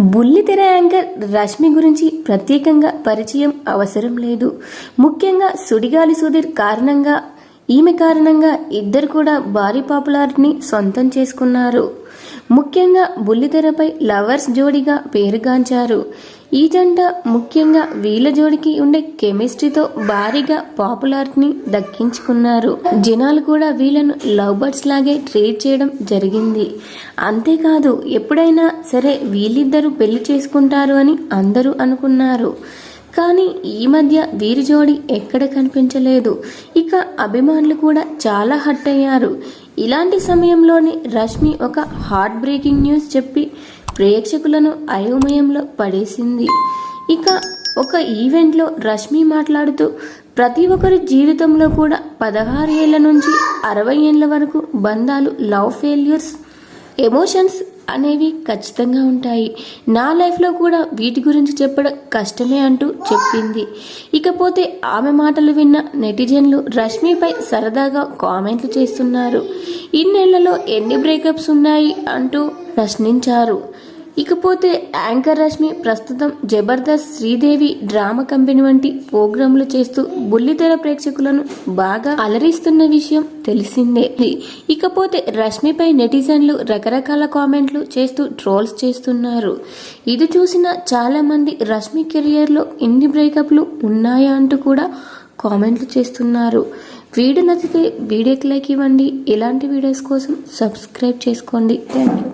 బుల్లితెర యాంకర్ రష్మి గురించి ప్రత్యేకంగా పరిచయం అవసరం లేదు. ముఖ్యంగా సుడిగాలి సుధీర్ కారణంగా ఈమె కారణంగా ఇద్దరు కూడా భారీ పాపులారిటీని సొంతం చేసుకున్నారు. ముఖ్యంగా బుల్లితెరపై లవర్స్ జోడిగా పేరుగాంచారు. ఈ జంట ముఖ్యంగా వీళ్ళ జోడికి ఉండే కెమిస్ట్రీతో భారీగా పాపులారిటీని దక్కించుకున్నారు. జనాలు కూడా వీళ్ళను లవ్ బర్డ్స్ లాగే ట్రీట్ చేయడం జరిగింది. అంతేకాదు ఎప్పుడైనా సరే వీళ్ళిద్దరూ పెళ్ళి చేసుకుంటారు అని అందరూ అనుకున్నారు. కానీ ఈ మధ్య వీరి జోడి ఎక్కడ కనిపించలేదు. ఇక అభిమానులు కూడా చాలా హట్ అయ్యారు. ఇలాంటి సమయంలోనే రష్మి ఒక హార్ట్ బ్రేకింగ్ న్యూస్ చెప్పి ప్రేక్షకులను అయోమయంలో పడేసింది. ఇక ఒక ఈవెంట్లో రష్మి మాట్లాడుతూ ప్రతి ఒక్కరి జీవితంలో కూడా పదహారు ఏళ్ళ నుంచి అరవై ఏళ్ళ వరకు బంధాలు లవ్ ఫెయిల్యూర్స్ ఎమోషన్స్ అనేవి ఖచ్చితంగా ఉంటాయి. నా లైఫ్లో కూడా వీటి గురించి చెప్పడం కష్టమే అంటూ చెప్పింది. ఇకపోతే ఆమె మాటలు విన్న నెటిజన్లు రష్మిపై సరదాగా కామెంట్లు చేస్తున్నారు. ఇన్నేళ్ళలో ఎన్ని బ్రేకప్స్ ఉన్నాయి అంటూ ప్రశ్నించారు. ఇకపోతే యాంకర్ రష్మి ప్రస్తుతం జబర్దస్త్ శ్రీదేవి డ్రామా కంపెనీ వంటి ప్రోగ్రాంలు చేస్తూ బుల్లితెర ప్రేక్షకులను బాగా అలరిస్తున్న విషయం తెలిసిందే. ఇకపోతే రష్మిపై నెటిజన్లు రకరకాల కామెంట్లు చేస్తూ ట్రోల్స్ చేస్తున్నారు. ఇది చూసిన చాలా మంది రష్మి కెరియర్లో ఇన్ని బ్రేకప్లు ఉన్నాయా అంటూ కూడా కామెంట్లు చేస్తున్నారు. వీడియో నచ్చితే వీడియోకి లైక్ ఇవ్వండి. ఇలాంటి వీడియోస్ కోసం సబ్స్క్రైబ్ చేసుకోండి. Thank you